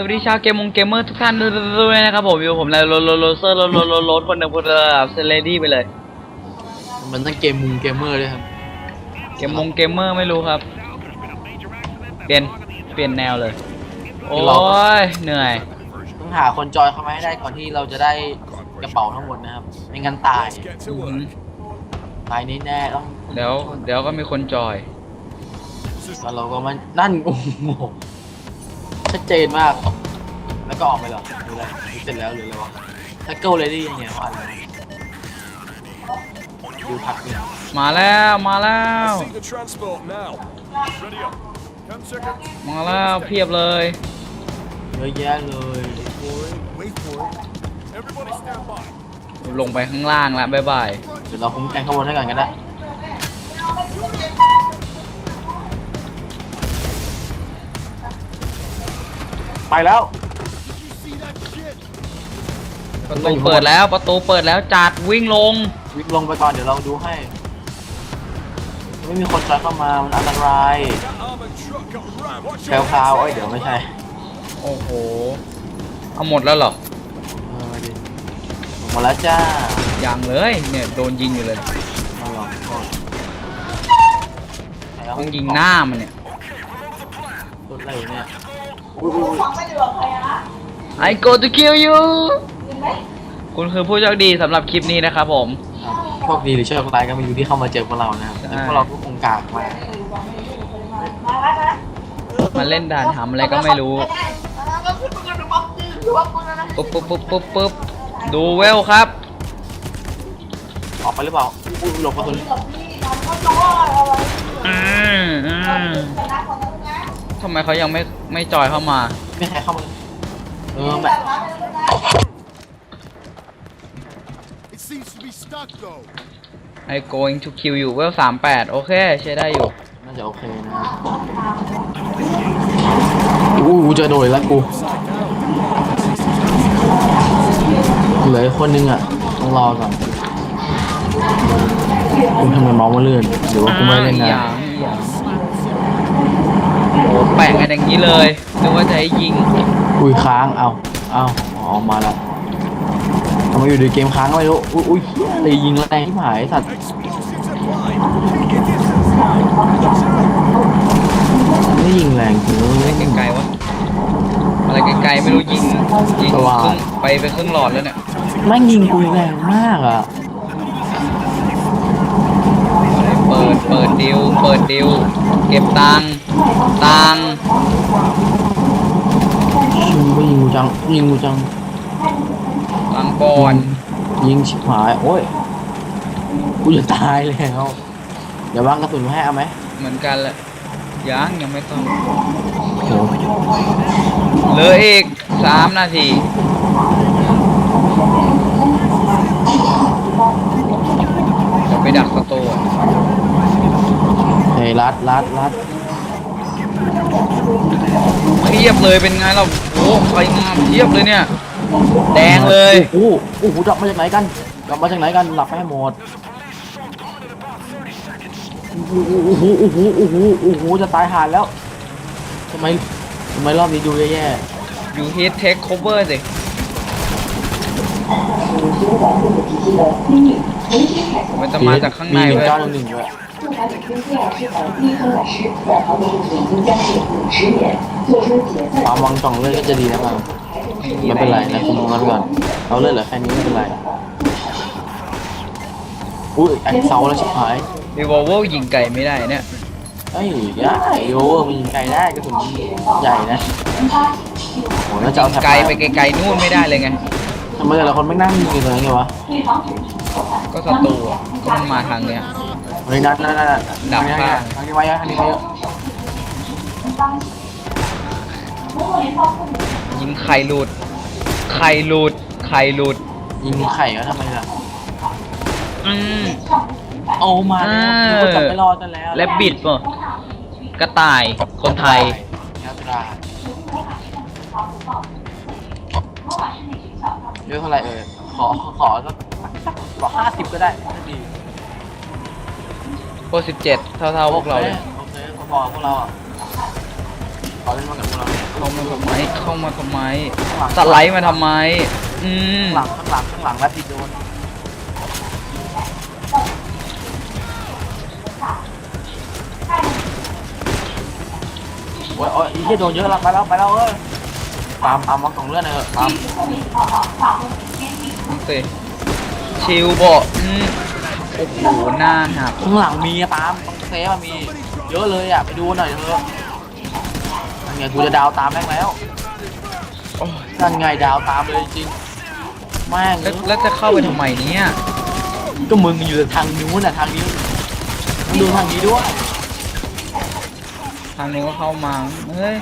สวัสดีชาวเกมมงเกมเมอร์ทุกท่านด้วยนะครับผมอยู่ผมแล้วโรโรโรเซอร์โรโรโรโรคนหนึ่งคนระดับเซเลดี้ไปเลย มันต้องเกมมุงเกมเมอร์ด้วยครับ เกมมงเกมเมอร์ไม่รู้ครับ เปลี่ยนเปลี่ยนแนวเลย โอ้ยเหนื่อย ต้องหาคนจอยเข้ามาให้ได้ก่อนที่เราจะได้กระเป๋าทั้งหมดนะครับ ไม่งั้นตายตายแน่ๆต้องเดี๋ยวเดี๋ยวก็มีคนจอยแล้วเราก็มันนั่นโอ้โห ชัดเจนมาก แล้วก็ออกไปเหรอหรืออะไรหรือเสร็จแล้วหรืออะไรวะถ้าเกิลเลยได้ยังไงวะอะไรดูพักเนี่ยมาแล้วมาแล้ว See the transport now. Ready up. Ten seconds. มาแล้วเพียบเลย เยอะแยะเลย For it. Wait for it. Everybody stand by. ลงไปข้างล่างแล้วบ๊ายบาย เดี๋ยวเราคุ้มกันข้างบนให้ก่อนก็ได้ ไปแล้วประตูเปิดแล้วประตูเปิดแล้วจัดวิ่งลง วิ่งลงไปก่อนเดี๋ยวเราดูให้ ไม่มีคนจอยเข้ามามันอันตราย That armored truck got rammed. Watch แคลคาวเอ้ยเดี๋ยวไม่ใช่โอ้โห เอาหมดแล้วเหรอเออดิหมดแล้วจ้ายังเลยเนี่ยโดนยิงอยู่เลย เอาหรอโทษใครเอาต้องยิงหน้ามันเนี่ยรถอะไรอยู่เนี่ย อุ้ยอุ้ยอุ้ย I go to kill you คุณคือผู้โชคดีสำหรับคลิปนี้นะครับผมครับโชคดีหรือโชคร้ายก็ไม่รู้ที่เข้ามาเจอพวกเรานะครับใช่แต่พวกเราก็คงกากมากมาเล่นด่านทำอะไรก็ไม่รู้ปุ๊บปุ๊บปุ๊บปุ๊บปุ๊บดูเวลครับ ออกไปหรือเปล่าอุ้ยหลบกระสุนอืมอืม ทำไมเขายังไม่ไม่จอยเข้ามา ไม่ใครเข้ามาเลยเออแบบ It seems to be stuck though. I going to kill you เวลสามแปดโอเค ใช้ได้อยู่ น่าจะโอเคนะอู้กูเจอโดยแล้วกูเหลืออีกคนนึงอะ ต้องรอก่อนกูทำไมเมาส์มาเลื่อนหรือว่ากูไม่เล่นอ่านะ อย่างอย่างโอ้ แปะกันอย่างนี้เลยนึกว่าจะให้ยิง อุ้ยค้าง เอาเอาอ๋อมาแล้วทำไมอยู่ในเกมค้างก็ไม่รู้อุ้ยอุ้ยตียิงแรงที่หายสัตว์ไม่ยิงแรงเกิอะไรนไกลๆวะ อะไรไกลๆไม่รู้ยิงยิงสว่างครึ่งไปไปครึ่งหลอดแล้วเนี่ยแม่งยิงกูแรงมากอะเปิดเปิดดิวเปิดดิวเก็บตังค์ ตังค์ยิงกูยิงกูจังยิงกูจังตังค์ก่อนยิงชิบหายโอ้ยกูจะตายแล้วเดี๋ยววางกระสุนไว้ให้เอาไหมเหมือนกันแหละยังยังไม่ต้องโอ้โหเหลืออีกสามนาทีจะไปดักสโตร์อะเฮ้ยรัดรัดรัด เทียบเลยเป็นไงเราโอ้ใครงามเทียบเลยเนี่ย แดงเลยโอ้โหโอ้โหดับมาจากไหนกันดับมาจากไหนกันหลับไปให้หมดโอ้โหโอ้โหโอ้โหโอ้โหจะตายหาแล้วทำไมทำไมรอบนี้ดูแย่อยู่ฮิตเทคโคเวอร์สิมันจะมาจากข้างในมีหนึ่งเว้ย เก้าหนึ่งหนึ่งด้วย 住台的军舰是否立刻老师在逃离已经将近五十年，做出解 ค 散 วามวังจ่องเลือดก็จะดีนะมั้งไม่เป็นไรนะคุณมองกันก่อนเอาเลือดเหลือแค่นี้ไม่เป็นไร อุ้ยไอ้เสาแล้วชิบหาย รีวอลเวอร์ยิงไก่ไม่ได้เนี่ย เอ้ยได้โอ้มันยิงไกลได้ก็ถึงใหญ่นะโหน่าจะเอาแท็บ ไกลไปไกลๆนู่นไม่ได้เลยไง ทำไมแต่ละคนไม่นั่งยิงกันเลยไงวะ ก็ศัตรูอะก็มันมาทางเนี้ย เฮ้ยนั่นนั่นนั่นดับข้างทางนี้ไว้เยอะทางนี้ไว้เยอะยิงไข่หลุด ไข่หลุด ไข่หลุด ยิงไข่ก็ทำไมล่ะอืมโอ้มาแล้วเออกูจับไม่รอดกันแล้วและบิดป่ะกระต่าย คนไทยครับตราเรื่องเท่าไหร่เอ่ยขอขอสักบอกห้าสิบก็ได้ก็ดี พวกสิบเจ็ดเท่าๆพวกเราเลยโอเคโอเคพอๆพวกเราอะขอเล่นมากับพวกเราเข้ามาทำไมเข้ามาทำไมสไลด์มาทำไม อืมข้างหลังข้างหลังข้างหลังแล้วผิดโดนโอ้ยโอ้ยอีที่โดนเยอะแล้วไปแล้วไปแล้วเอ้ยปาล์มปาล์มวางกล่องเลือดหน่อยเถอะปาล์มโอเคชิวบอกอืม โอ้โหหน้าหักข้างหลังมีอะปาล์มตรงเซฟมันมี เยอะเลยอะไปดูหน่อยเถอะนั่นไงกูจะดาวตามแม่งแล้วโอ้ยนั่นไงดาวตามเลยจริงแม่งแล้วแล้วจะเข้าไปทำไมเนี่ยก็มึงอยู่ทางนู้นอะทางนี้มึงดูทางนี้ด้วยทางนู้นก็เข้ามาเฮ้ย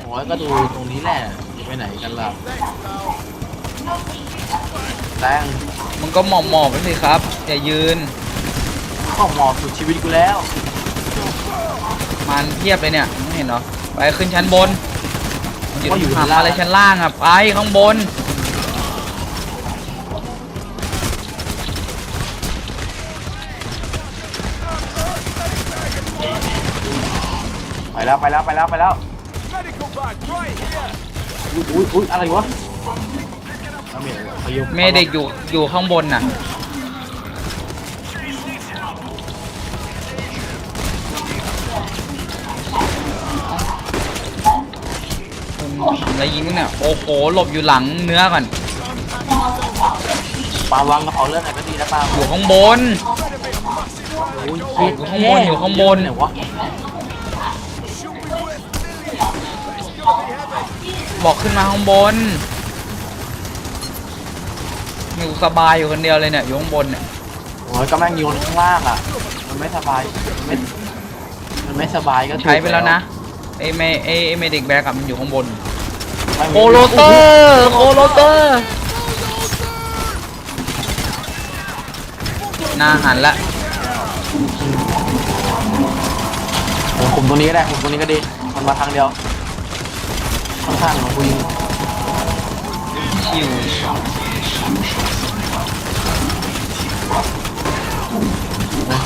โอ้ยก็ดูตรงนี้แหละจะไปไหนกันล่ะ แตงมันก็หมอบหมอบๆไปสิครับ อย่ายืน ข้อหมอสุดชีวิตกูแล้ว มันเทียบเลยเนี่ยไม่เห็นเหรอ ไปขึ้นชั้นบนมันอยู่ก็อยู่ทางข้างล่าง อะไรชั้นล่างอะไปข้างบน ไปแล้วไปแล้วไปแล้วไปแล้ว Medical bag, right here. อุ้ยอุ้ยอุ้ยอะไรวะ เอาเมย์พยุเมเด็กอยู่อยู่ข้างบนน่ะอะไรยิงเนี่ยโอ้โหหลบอยู่หลังเนื้อก่อนปาวางกระเป๋าเลือดหน่อยก็ดีนะปาอยู่ข้างบน โอ้ยอยู่ข้างบนอยู่ข้างบนไหนวะบอกขึ้นมาข้างบน อยู่สบายอยู่คนเดียวเลยเนี่ยอยู่ข้างบนเนี่ยโอ้ยก็แม่งโยนข้างล่างอะ มันไม่สบายมันไม่มันไม่สบายก็ถูกใช้ไปแล้วนะไอเมไอไอเมดิกแบกอะมันอยู่ข้างบนไม่มีโคโรเตอร์โคโรเตอร์หน้าหันละเออคุมตรงนี้ก็ได้คุมตรงนี้ก็ดี มันมาทางเดียวข้างๆของกูยิงชิว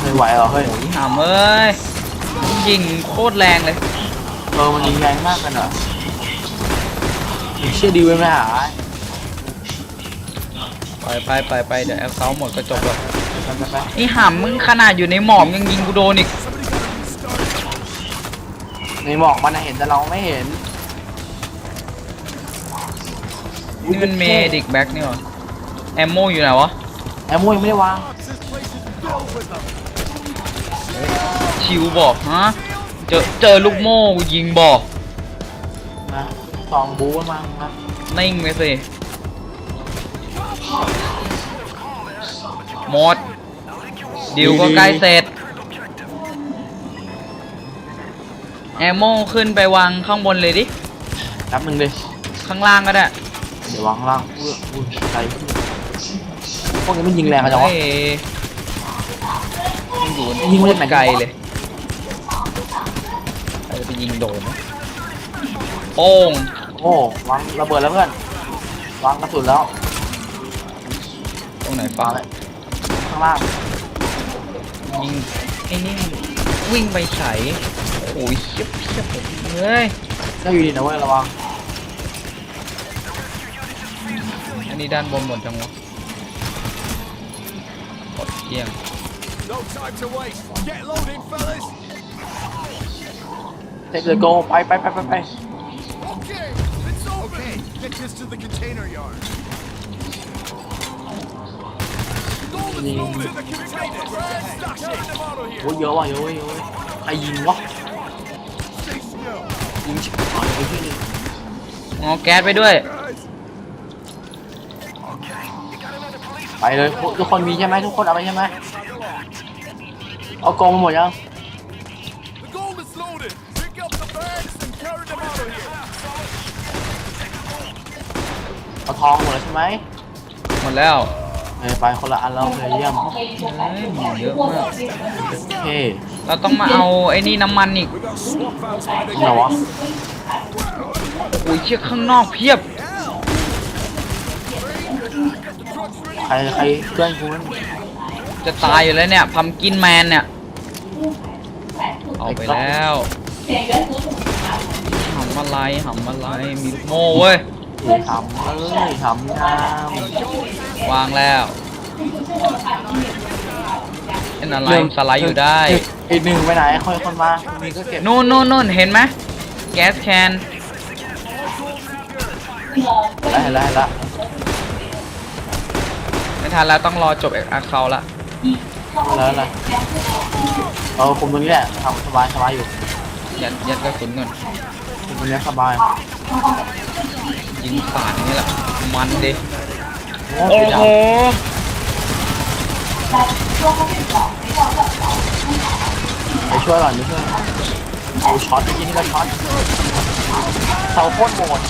ไม่ไหวเหรอเฮ้ยหามเอ้ยยิงโคตรแรงเลยเออมันยิงแรงมากกันเหรอเชื่อดีไว้ไหมหาไปไปไปไปเดี๋ยวแอปเขาหมดก็จบแล้วไปไปไปนี่หามมึงขนาดอยู่ในหมอกยังยิงกูโดนอีกในหมอกมันน่ะเห็นแต่เราไม่เห็นนี่มันเมดิกแบ็กนี่หรอแอมโมอยู่ไหนวะแอมโมยังไม่ได้วาง ชิวบอกฮะ เจอเจอลูกโม่กูยิงบอกนะสองบูกันมานะนิ่งไปสิหมดดิวก็ใกล้เสร็จ แอมโมขึ้นไปวางข้างบนเลยดิแป๊บหนึ่งดิข้างล่างก็ได้ เดี๋ยววางข้างล่างอุ้ยอุ้ยไกลพวกนี้มันยิงแรงกันจังวะเฮ้ยมัน อยู่ยิงมาจากไหนไกลเลยใครจะไปยิงโดนนะโป้งโอ้วางระเบิดแล้วเพื่อนวางกระสุนแล้วตรงไหนวาฟ้างเลยข้างล่างยิงไอ้นี่วิ่งไปใส่โอ้ยเชียบเชียบเฮ้ยก็อยู่ดีนะเว้ยระวังอันนี้ด้านบนหมดจังวะกดเกี่ยง No time to waste. Get loading, fellas. เทคเลยโกไปไปไปไปไป Okay, it's open. Okay, get this to the container yard. Gold is loaded to the container. Stash it. them out of โอ้ here. เยอะว่ะเยอะเว้ยเยอะเว้ยใครยิงวะ Stay still. ยิงชิบหายไปที่นี่เอาแก๊สไปด้วย ไปเลย ทุกคนมีใช่ไหมทุกคนเอาไปใช่ไหม เอากองมาหมดยัง The gold is loaded. Pick up the bags and carry them out of here. เอาทองหมดแล้วใช่ไหมหมดแล้วเออไปคนละอันแล้วเลยเยี่ยมเฮ้ยหมูเยอะมาก โอเคเราต้องมาเอาไอ้นี่น้ำมันอีก We got swap valves hiding ไหนวะโอ้ยเชี่ยข้างนอกเพียบ ใครใครเพื่อนกูนั่น จะตายอยู่แล้วเนี่ยพัมกินแมนเนี่ย เอาไปแล้วทำำอะไรหำอะไรมีลูกโม่เว้ยทำเอ้ยทำงามวางแล้วเป็นอะไรสไลด์อยู่ได้ อีกหนึ่งไปไหนค่อยคนมามีก็เก็บนู่นนู่นนู่นเห็นไหมแก๊สแคนได้เห็นแล้วเห็นแล้วไม่ทันแล้วต้องรอจบเอกอาเคาละเห็น แล้วเห็นแล้วเออคุมตรงนี้แหละทำสบายสบายอยู่ยัดยัดกระสุนก่อนคุมตรงนี้สบายยิงสาดนี่แหละมันดิโอ้โอ้โหโหไปช่วยก่อนไปช่วยโอ้ช็อตเมื่อกี้นี่ก็ช็อตเสาโคตรโหด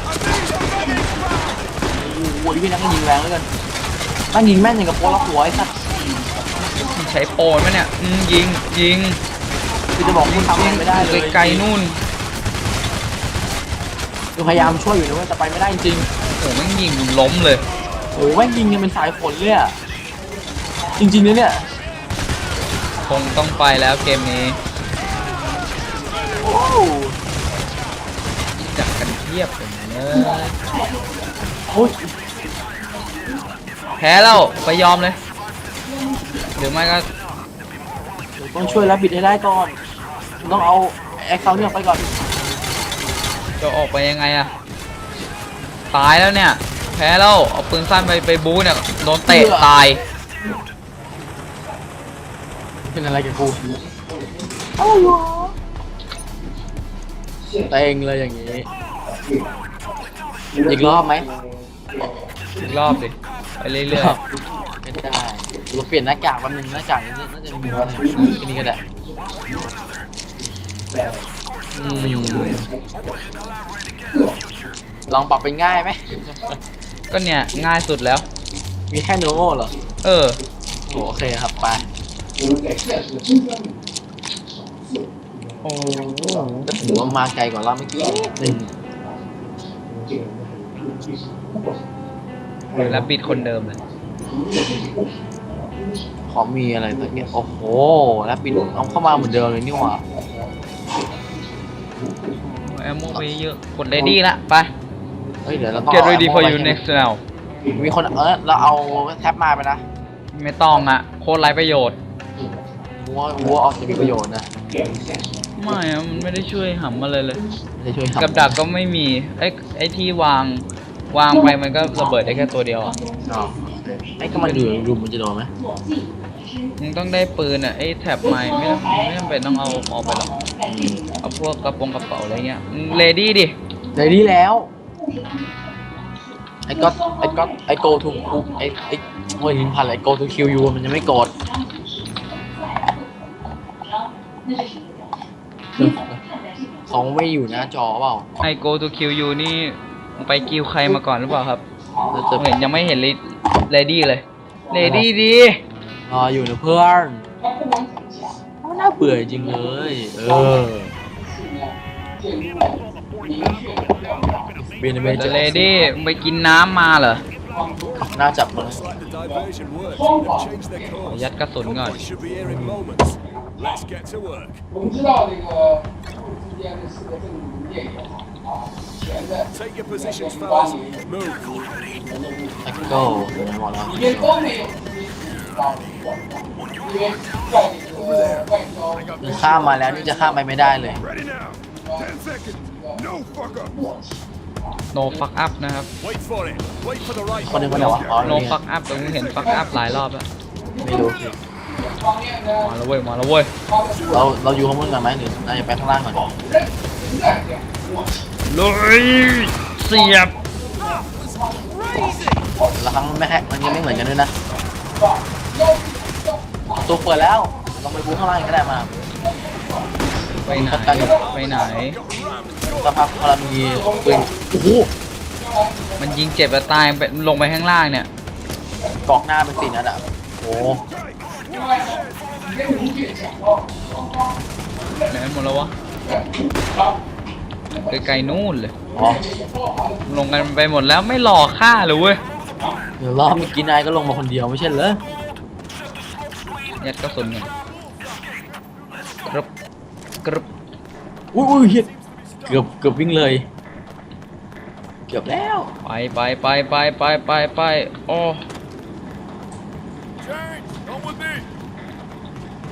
โอ้โหดิพี่นักก็ยิงแรงเหลยกันนั่งยิงแม่นอย่างกับโปรละหัวไอ้สัสมัน ใช้โปรไหมเนี่ยอืมยิงยิงคือจะบอกคุณทำอะไรไม่ได้เลยไกลๆนู่นคือพยายามช่วยอยู่นะเว้ยแต่ไปไม่ได้จริงโอ้โหแม่งยิงล้มเลยโอ้โหแม่งยิงกันเป็นสายฝนเลยอะจริงๆนะเนี่ยคงต้องไปแล้วเกมนี้โอ้โหจัดกันเทียบเลยเนอะโอ้ยแพ้แล้วไปยอมเลย หรือไม่ก็เดี๋ยวต้องช่วยรับบิดให้ได้ก่อน ต้องเอาแอคเคาท์เนี่ยไปก่อน จะออกไปยังไงอะตายแล้วเนี่ย แพ้แล้วเอาปืนสั้นไปไปบู๊เนี่ยโดนเตะตาย เป็นอะไรกับกูเต็งเลยอย่างนี้ อีกรอบไหมอีกรอบดิไปเรื่อยไม่ได้ เราเปลี่ยนหน้ากากแป๊บนึงหน้ากากนี้น่าจะมีอะไรอันนี้ก็ได้ๆอืมลองปรับเป็นง่ายไหม ก็เนี่ยง่ายสุดแล้ว มีแค่โนโม่เหรอ เออ โอเคครับไปโอ้ก็ถือว่ามาไกลกว่าเราเมื่อกี้หนึ่งแล้วปิดคนเดิมเลย ขอมีอะไรสักอย่างโอ้โหแล้วปิดเอาเข้ามาเหมือนเดิมเลยนี่หว่าแอมโมไปเยอะ กด ready ละไป เฮ้ยเดี๋ยวเราต้อง get เอา ready for เอา you ไว้ next now มีคนเออเราเอาแท็บมาไปนะ ไม่ต้องอะโคตรไร้ประโยชน์วัววัวออกจะมีประโยชน์นะไม่อะมันไม่ได้ช่วยหำอะไรเลยจะช่วยทำกับดักก็ไม่มีไอ้ไอ้ที่วางวางไปมันก็ระเบิดได้แค่ตัวเดียวอะอ๋อไอ้ก็มันดูดูมันจะโดนไหม มึงต้องได้ปืนอะไอ้แท็บไม้ไม่ต้องไม่จำเป็นต้องเอาเอาไปหรอกเอาพวกกระโปรงกระเป๋าอะไรเงี้ยเลดี้ดิเดี๋ยวนี้แล้ว ไอ้ก็ไอ้ก็ไอ้โกทูไอ้ไอ้โอ้ยลิ้นพันอะไรโกทูคิวยูมันยังไม่กดเขาไม่อยู่หน้าจอเปล่าไอ go to kill you นี่มึงไปกิวใครมาก่อนหรือเปล่าครับแล้วผจะมเห็นยังไม่เห็นเลดี้เลยเลดี้ดี รออยู่นะเพื่อนน่าเบื่อจริงเลย เออเบินเบีจอเลดี้ไปกินน้ำมาเหรอ น่าจับคนยัดกระสุนก่อนโก้เดี๋ยวหมดแล้ว คือข้ามมาแล้วนี่จะข้ามไปไม่ได้เลย Ready now. พ fuck up. นะครับ Wait for คนหนึงคนไหนวะอ๋ no น่ไง fuck up ตรงนี้เห็น fuck up หลายรอบแล้วไม่รู้ มาแล้วเว้ยมาแล้วเว้ยเราเราอยู่ข้างบนกันไหมหรือน่าจะไปข้างล่างก่อนลุยเสียบบละครั้งไม่แค่มันยังไม่เหมือนกันด้วยนะ ตัวเปิดแล้วลองไปบูข้างล่างก็ได้มาไปไหนไปไหนสักพักพอเรามีปืนโอ้โหมันยิงเจ็บแล้วตายไปลงไปข้างล่างเนี่ยกอกหน้าเป็นสีนัดอะโอ้โหไหนหมดแล้ววะไกลๆนู่นเลยอ๋อลงกันไปหมดแล้วไม่หลอกฆ่าเลยเว้ยเดี๋ยวรอบเมื่อกี้นายก็ลงมาคนเดียวไม่ใช่เหรอ ยัดกระสุนไงกรึบกรึบอุ้ยอุ้ยเฮียเกือบเกือบวิ่งเลย เกือบแล้ว ไปไปไปไปไปไปไปโอ้ James, come with me.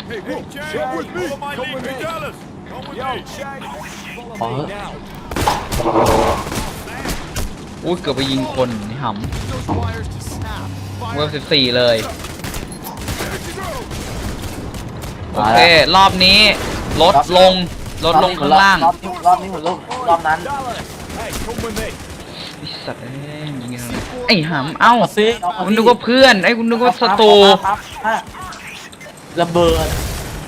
Hey, hey, James, come with me. Follow my Come lead. with Hey, me. Dallas, come with Yo, me. Shane, Oh. follow me now. อุ้ยเกือบไปยิงคนนี่ห Those wires to snap. ำเวลสิบสี่เลย โอมาเคแล้วรอบนี้ลดลงลดลงข้างล่าง รอบนี้รอบนี้เหมือนรอบรอบนั้น Dallas, hey, come with me. ไอ้สัตว์เอ้ยยิงอะไรไอ้หำเอ้าเอาซิเอามาคุณสินึกว่าเพื่อนไอ้คุณนึกว่าศัตรูปั๊บปั๊บปั๊บระเบิด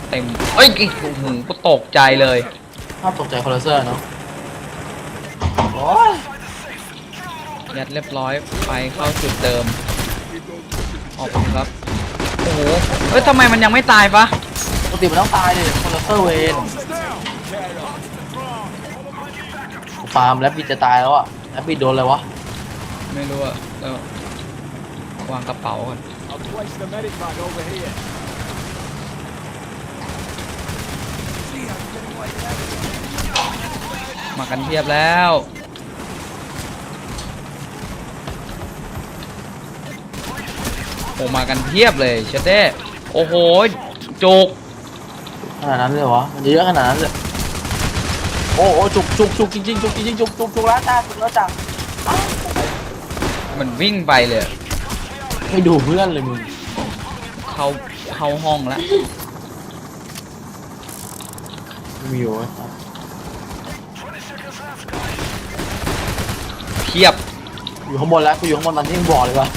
เต็มเอ้ยไอ้โอ้โหก็ตกใจเลย ภาพตกใจคอร์เซอร์เนาะโอ้ยยัดเรียบร้อยไปเข้าจุดเดิมออกไปครับ โอ้โหเฮ้ยทำไมมันยังไม่ตายปะปก ติมันต้องตายเลยคอร์เซอร์เวนฟาร์มแล้วบิดจะตายแล้วอะแล้วบิดโดนอะไรวะไม่รู้อะแล้ววางกระเป๋าก่อน I'll place the medic bag over here. มากันเทียบแล้ว โอ้มากันเทียบเลยเชดเด้โอ้โหจุก ขนาดนั้นเลยเหรอวะมันจะเยอะขนาดนั้นเลยโอ้โอ้จุกจุกจุกจริงๆจุกจริงๆจุกจุกจุกแล้วจ้าจุกแล้วจ้ามันวิ่งไปเลยไม่ดูเพื่อนเลยมึงเข้าเข้าห้องแล้วไม่มีอยู่วะเพียบอยู่ข้างบนแล้วกูอยู่ข้างบนตอนที่มึงบอกเลยว่า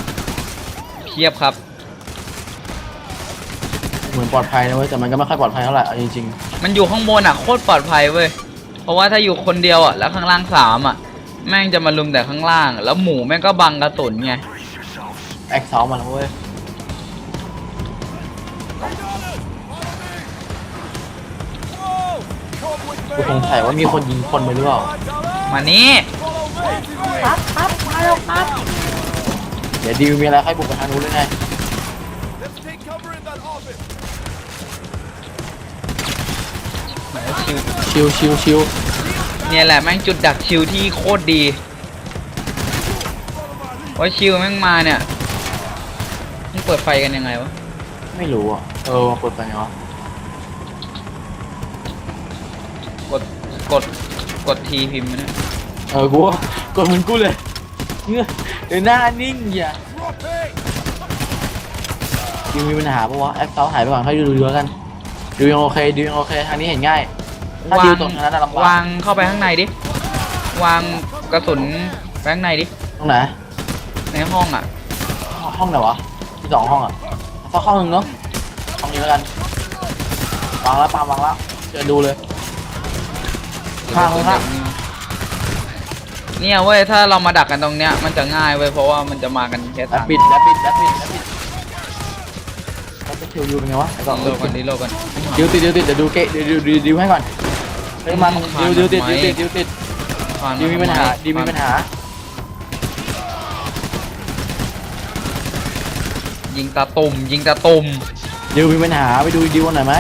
เพียบครับ เหมือนปลอดภัยนะเว้ยแต่มันก็ไม่ค่อยปลอดภัยเท่าไหร่เอาจริงมันอยู่ข้างบนอะโคตรปลอดภัยเว้ย เพราะว่าถ้าอยู่คนเดียวอะแล้วข้างล่างสามอะ แม่งจะมาลุมแต่ข้างล่าง แล้วหมูแม่งก็บังกระสุนไง ๆแอคสองมาแล้วเว้ย Whoa, come with กูสง me. สัยว่ามีคนยิงคนไปหรือเปล่ามานี่ Follow me. เดี๋ยวดิวมีอะไรค่อยบุกไปทางนู้นเลยไง Let's take cover in that office. หมชิวชิวชิวชิวเนี่ยแหละแม่งจุดดักชิวที่โคตรดีว่าชิวแม่งมาเนี่ยมึงเปิดไฟกันยังไงวะไม่รู้อะ เออมาเปิดไปไงวะกดกดกดทีพิมพ์มาเนี่ยเออกูว่ากดเหมือนกูเลยเงื้อเดี๋ยวหน้านิ่งอย่า Drop it. ดิวมีปัญหาปะวะแอคเซาหายไปก่อนให้ดูดูแล้วกัน ดิวยังโอเคดิวยังโอเคทางนี้เห็นง่าย ถ้าดิวตรงนั้นน่ะลำบากวางเข้าไปข้างในดิ วางกระสุนไปข้างในดิ ตรงไหนในห้องอะ ห้องไหนวะมีสองห้องอะสักห้องหนึ่งเนาะห้องนี้แล้วกันวางแล้วปามวางแล้วเจอดูเลย ข้างข้าง เนี่ยเว้ยถ้าเรามาดักกันตรงเนี้ยมันจะง่ายเว้ยเพราะว่ามันจะมากันแค่แล้สาวมปิดแล้วปิดแล้วปิดแล้วปิด แล้วไปเทียวยูเป็นไงวะไอ้ก่อนโลกันดิโลกันดิวติดดิวติดเดี๋ยวดูเกะดิวดิวดิวดิวให้ก่อนเฮ้ยมันดิวดิวติดดิวติดดิวติดผ่านดิวมีปัญหาดิวมีปัญหายิงตาตุ่มยิงตาตุ่มดิวมีปัญหาไปดูดิวหน่อยไหม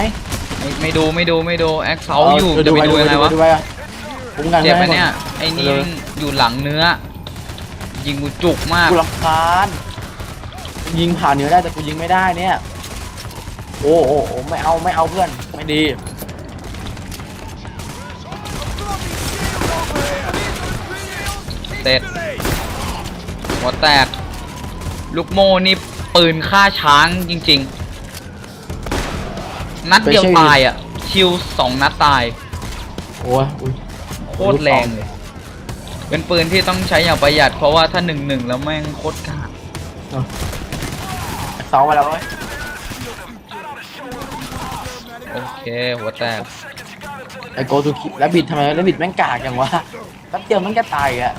ไม่ไม่ดูไม่ดูไม่ดูแอคเซาอยู่เจะไปดูยังไงวะดูไปอะผมกันเจ็บให้ไปหมดเนี่ยไอ้นี่เออแม่งอยู่หลังเนื้อ ยิงกูจุกมากกูรำคาญยิงผ่านเนื้อได้แต่กูยิงไม่ได้เนี่ย โอ้โอ้โอ้ไม่เอาไม่เอาเพื่อน ไม่ดี เสร็จ หัวแตก ลูกโม่นี่ปืนฆ่าช้างจริง ๆ นัดเดียวตายอะชิวสองนัดตาย โอ้ยอุ้ยโคตรแรงเลย เป็นปืนที่ต้องใช้อย่างประหยัดเพราะว่าถ้าหนึ่งหนึ่งแล้วแม่งโคตรกล้าเสาไปแล้วเว้ย โอ เคหัวแตกไอโกทูคิแล้วบิดทำไมแล้วบิดแม่งกากอย่างวะแป๊บเดียวมันก็ตายอะ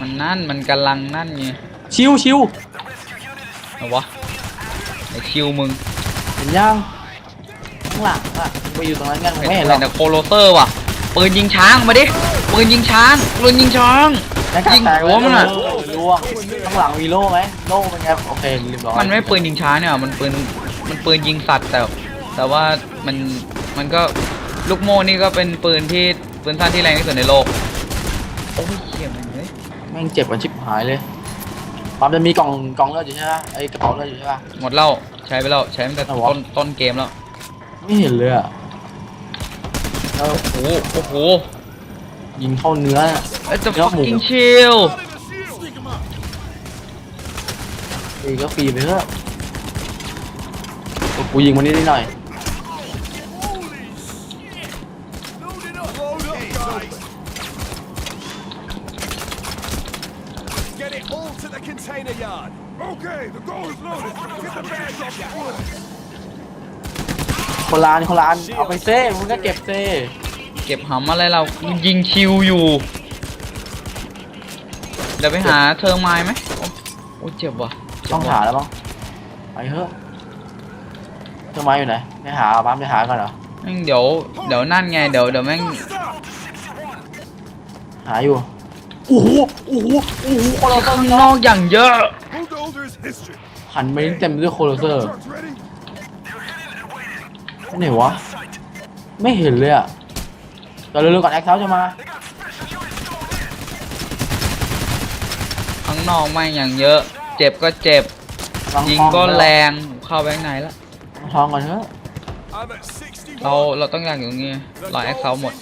มันนั่นมันกำลังนั่นไงชิวชิวเอาวะไอชิวมึงเห็นยังข้างหลังอะมึงไปอยู่ตรงนั้นกันมึงไม่เห็นหรอกแต่โคโลเตอร์ว่ะปืนยิงช้างมาดิปืนยิงช้างปืนยิงช้างแม่งกากยิงแตกหัวมันอะเออล่วงข้างหลังมีโล่ไหมโล่เป็นไงโอเคเรียบร้อยมันไม่ปืนยิงช้างเนี่ยมันปืนมันปืนยิงสัตว์แต่ แต่ว่ามันมันก็ลูกโม่นี่ก็เป็นปืนที่ปืนสั้นที่แรงที่สุดในโลก โอ้ยเชี่ยมันเลยแม่งเจ็บกันชิบหายเลยปั๊มจะมีกล่องกล่องเลือดอยู่ใช่ไหมไอ้กระเป๋าเลือดอยู่ใช่ปะ หมดแล้วใช้ไปแล้วใช้ตั้งแต่เอาวะ ต้นต้นเกมแล้ว ไม่เห็นเลยอะแล้วโอ้โหโอ้โหยิงเข้าเนื้อ It's a เนื้อหมู fucking chill Out in the shield. Sneak 'em out. ฟรีก็ฟรีไปเถอะกูยิงมันนิดหน่อย all to the container yard. Okay, the goal is loaded. Get the bags off the floor. คนละอันคนละอันเอาไปเซ่มึงก็เก็บเซ่เก็บหำอะไรเรายิงชิวอยู่ เดี๋ยวไปหาเธอไม้ไหมโอ้โอ้เจ็บว่ะเจ็บต้องว่ะหาแล้วมั้งไปเถอะต้นไม้อยู่ไหนไม่หาปั๊มจะหาก่อนเหรอแม่งเดี๋ยวเดี๋ยวนั่นไงเดี๋ยวเดี๋ยวแม่ง Stop. หาอยู่ โอ้โหโอ้โหโอ้โหโคโลเซอข้างร์นอกอย่างเยอะ Bulldozer's history. หันไปเต็มไปด้วยโคโลเซอร์ Trucks ready. ไหนวะ ไม่เห็นเลยอะเดี๋ยวเร็วๆก่อนแอคเท้าจะมาข้างนอกแม่งอย่างเยอะ เจ็บก็เจ็บลังยิงก็แรงเข้าไปข้างในแล้วทองก่อนเถอะ I'm at 61. เราเราต้องอย่างอยู่ตรงนี้รอแอค goal's เคาท์หมด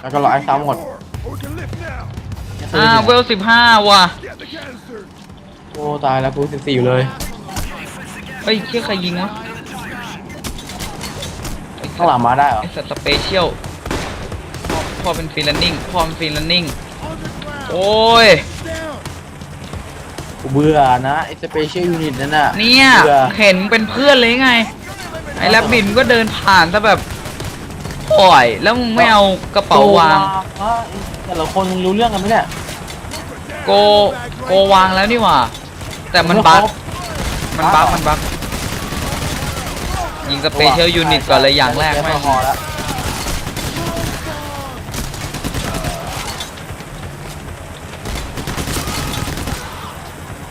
แล้วก็รอแอคเท้าหมด Or we can lift now. อ่าเวลสิบห้าว่ะ Get the canister. โอ้ตายแล้วกูสิบสี่อยู่เลยเฮ้ยเชี่ยใครยิงวะไอ้ข้างหลังมาได้เหรอไอสัตว์สเปเชียลพ่อพ่อเป็นฟรีแลนนิ่งพ่อเป็นฟรีแลนนิ่ง โอ้ย Down. กูเบื่อนะไอ้สเปเชียลยูนิตนั่นน่ะเนี่ย เบื่อเห็นเป็นเพื่อนเลยไง ไอ้แรบบินก็เดินผ่านซะแบบ โอ้ยแล้วมึงไม่เอากระเป๋าวางวะแต่ละคนรู้เรื่องกันไหมเนี่ยโกโกวางแล้วนี่หว่า แต่มันบั๊กมันบั๊กมันบั๊กยิงสเปเชียลยูนิตก่อนเลยอย่างแรกไม่แม่งพอแล้ว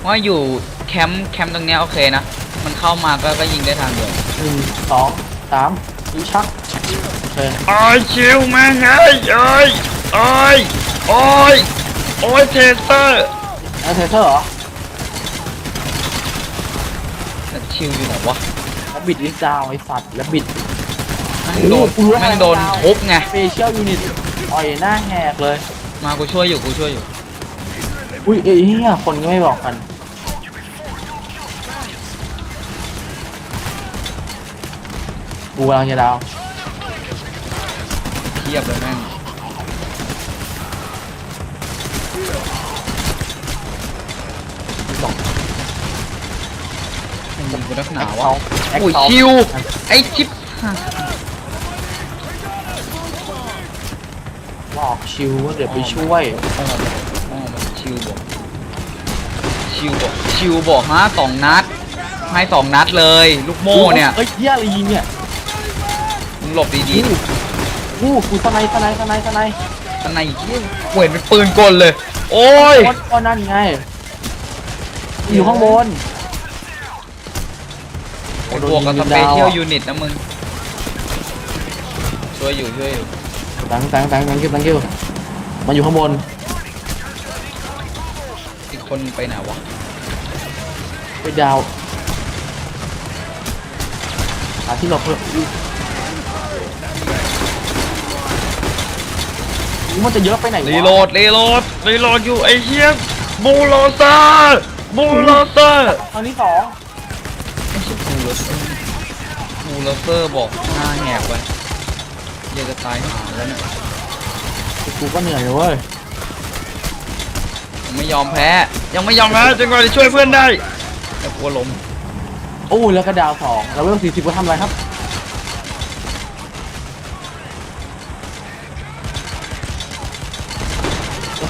ว่าอยู่แคมป์แคมป์ตรงเนี้ยโอเคนะ มันเข้ามาก็ก็ยิงได้ทางเดียวหนึ่งสองสามยิงชัก โอเคโอ้ยชิวแม่งเอ้ยโอ้ยโอ้ยโอ้ยโอ้ยเทเซอร์ไอ้เทเซอร์เหรอชิวอยู่ไหนวะแล้วบิดลิฟต์ดาวน์ไอ้สัตว์แล้วบิดแม่งโดนโอ้โหแม่งโดนทุบไงสเปเชียลยูนิตอ่อยหน้าแหกเลย มากูช่วยอยู่กูช่วยอยู่อุ้ยเอ้ยเฮียคนก็ไม่บอกกันกูกำลังจะดาวเทียบเลยแม่งมันยิงกูนักหนาวะแอคอุ้ยเซาชิว ไอ้ชิปบอกชิวว่าเดี๋ยวไปช่วยอ๋ออ๋อมันชิวบอกชิวบอกชิวบอกฮะสองนัด ให้สองนัดเลย ลูกโม่เนี่ย เฮ้ยเฮียอะไรยิงเนี่ยมึงหลบดี อู้กูสไนด์สไนด์สไนด์สไนด์ๆข้างในเหี้ยกูเห็นเป็นปืนกลเลย โอ้ยก็ก็นั่นไง อยู่ข้างบน ไอ้บวกกับสเปเชียลยูนิตนะมึง ช่วยอยู่ช่วยอยู่ตังตังตังตังกิ้วตังกิ้วมันอยู่ข้างบน อีกคนไปไหนวะ ไปดาวหาที่หลบเพื่ออุ๊ยอุ๊ย มันจะเยอะไปไหนวะรีโหลดรีโหลดรีโหลดอยู่ไอ้เหี้ยบูลโลเซอร์บูลโลเซอร์ตอนนี้สองไม่ใช่บูลโลเซอร์บูลโลเซอร์บอกหน้าแหกไปเหี้ยจะตายหาแล้วเนี่ยกูก็เหนื่อยเลยเว้ยยังไม่ยอมแพ้ ยังไม่ยอมแพ้จนกว่าจะช่วยเพื่อนได้แต่กลัวล้มโอ้ยแล้วก็ดาวสองเราเริ่มสี่สิบก็ทำอะไรครับ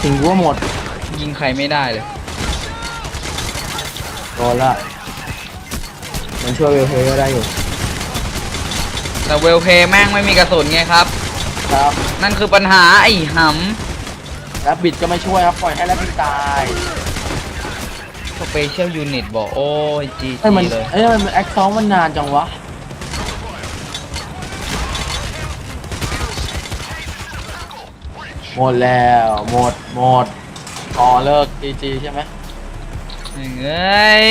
ถึงกูว่าหมดยิงใครไม่ได้เลยโดนละมันช่วยเวลเทก็ได้อยู่แต่เวลเพย์แม่งไม่มีกระสุนไงครับ ครับนั่นคือปัญหาไอ้หแล้วบิดก็ไม่ช่วยครับปล่อยให้แล้วบิดตายำสเปเชียลยูนิตบอกโอ้ยจีเอ้ยมันจีเลย เอ้ยมันแอคซอมมันนานจังวะ หมดแล้วหมดหมดพอเลิกจีจีใช่ไหม เอ้ย